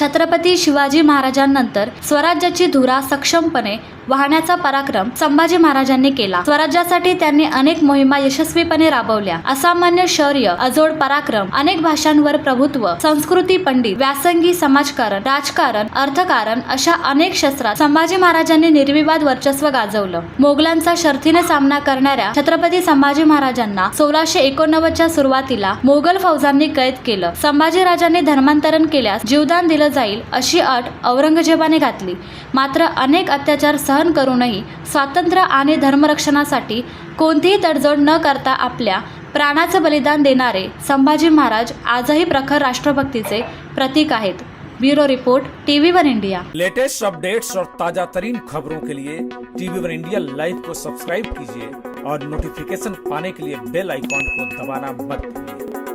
छत्रपती शिवाजी महाराजांनंतर स्वराज्याची धुरा सक्षमपणे वाहण्याचा पराक्रम संभाजी महाराजांनी केला. स्वराज्यासाठी त्यांनी अनेक मोहिमा यशस्वीपणे राबवल्या. असामान्य शौर्य अजोड पराक्रम अनेक भाषांवर प्रभुत्व संस्कृती पंडित व्यासंगी समाजकारण राजकारण अर्थकारण अशा अनेक शस्त्रात संभाजी महाराजांनी निर्विवाद वर्चस्व गाजवलं. मोगलांचा शर्थीने सामना करणाऱ्या छत्रपती संभाजी महाराजांना सोळाशे एकोणनव्वदच्या सुरुवातीला मोगल फौजांनी कैद केलं. संभाजी राजांनी धर्मांतरण केल्यास जीवदान दिलं जाईल अशी अट औरंगजेबाने घातली. मात्र अनेक अत्याचार सहन करूनही स्वातंत्र्य आणि धर्मरक्षणासाठी कोणतीही तडजोड न करता आपल्या प्राणाचं बलिदान देणारे संभाजी महाराज आजही प्रखर राष्ट्रभक्तीचे प्रतीक आहेत. Bureau report TV one India. Latest updates और ताजा तरीन खबरों के लिए टीवी वन इंडिया लाइव को सब्सक्राइब कीजिए और नोटिफिकेशन पाने के लिए बेल आइकॉन को दबाना मत भूलिए।